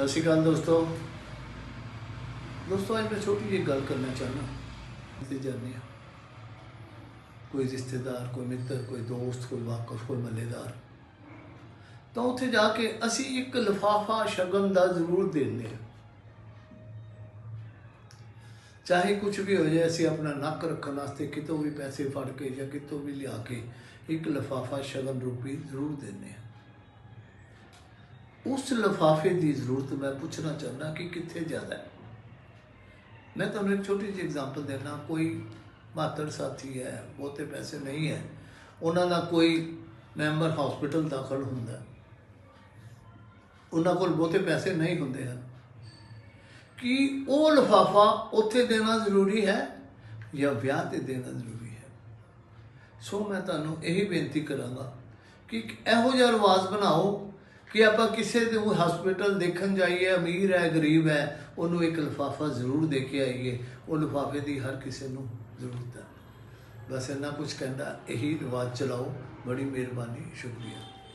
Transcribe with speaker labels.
Speaker 1: ਸਤਿ ਸ਼੍ਰੀ ਅਕਾਲ ਦੋਸਤੋ। ਦੋਸਤੋ, ਅੱਜ ਮੈਂ ਛੋਟੀ ਜਿਹੀ ਗੱਲ ਕਰਨਾ ਚਾਹੁੰਦਾ। ਤੇ ਜਾਣਦੇ ਹਾਂ। ਕੋਈ ਰਿਸ਼ਤੇਦਾਰ, ਕੋਈ ਮਿੱਤਰ, ਕੋਈ ਦੋਸਤ, ਕੋਈ ਵਾਕਫ, ਕੋਈ ਮੱਲੇਦਾਰ। ਤਾਂ ਉੱਥੇ ਜਾ ਕੇ ਅਸੀਂ ਇੱਕ ਲਿਫਾਫਾ ਸ਼ਗਨ ਦਾ ਜ਼ਰੂਰ ਦਿੰਦੇ ਹਾਂ। ਚਾਹੇ ਕੁਝ ਵੀ ਹੋ ਜਾਏ, ਅਸੀਂ ਆਪਣਾ ਨੱਕ ਰੱਖਣ ਵਾਸਤੇ ਕਿਤੋਂ ਵੀ ਪੈਸੇ ਫੜ ਕੇ ਜਾਂ ਕਿਤੋਂ ਵੀ ਲਿਆ ਕੇ ਇੱਕ ਲਿਫਾਫਾ ਸ਼ਗਨ ਰੂਪੀ ਜ਼ਰੂਰ ਦਿੰਦੇ ਹਾਂ। ਉਸ ਲਿਫਾਫੇ ਦੀ ਜ਼ਰੂਰਤ ਮੈਂ ਪੁੱਛਣਾ ਚਾਹੁੰਦਾ ਕਿ ਕਿੱਥੇ ਜ਼ਿਆਦਾ ਹੈ? ਮੈਂ ਤੁਹਾਨੂੰ ਇੱਕ ਛੋਟੀ ਜਿਹੀ ਐਗਜ਼ਾਮਪਲ ਦੇਣਾ ਕੋਈ ਮਾਤੜ ਸਾਥੀ ਹੈ, ਬਹੁਤੇ ਪੈਸੇ ਨਹੀਂ ਹੈ, ਉਹਨਾਂ ਦਾ ਕੋਈ ਮੈਂਬਰ ਹਸਪੀਟਲ ਦਾਖਲ ਹੁੰਦਾ ਉਹਨਾਂ ਕੋਲ ਬਹੁਤੇ ਪੈਸੇ ਨਹੀਂ ਹੁੰਦੇ ਹਨ। ਕਿ ਉਹ ਲਿਫਾਫਾ ਉੱਥੇ ਦੇਣਾ ਜ਼ਰੂਰੀ ਹੈ ਜਾਂ ਵਿਆਹ ਤੇ ਦੇਣਾ ਜ਼ਰੂਰੀ ਹੈ? ਸੋ ਮੈਂ ਤੁਹਾਨੂੰ ਇਹੀ ਬੇਨਤੀ ਕਰਾਂਗਾ ਕਿ ਇਹੋ ਜਿਹਾ ਰਿਵਾਜ਼ ਬਣਾਓ ਕਿ ਆਪਾਂ ਕਿਸੇ ਦੇ ਹਸਪੀਟਲ ਦੇਖਣ ਜਾਈਏ, ਅਮੀਰ ਹੈ, ਗਰੀਬ ਹੈ, ਉਹਨੂੰ ਇੱਕ ਲਿਫਾਫਾ ਜ਼ਰੂਰ ਦੇ ਕੇ ਆਈਏ। ਉਹ ਲਿਫਾਫੇ ਦੀ ਹਰ ਕਿਸੇ ਨੂੰ ਜ਼ਰੂਰਤ ਹੈ। ਬਸ ਇੰਨਾ ਕੁਝ ਕਹਿੰਦਾ, ਇਹੀ ਰਿਵਾਜ਼ ਚਲਾਓ। ਬੜੀ ਮਿਹਰਬਾਨੀ, ਸ਼ੁਕਰੀਆ।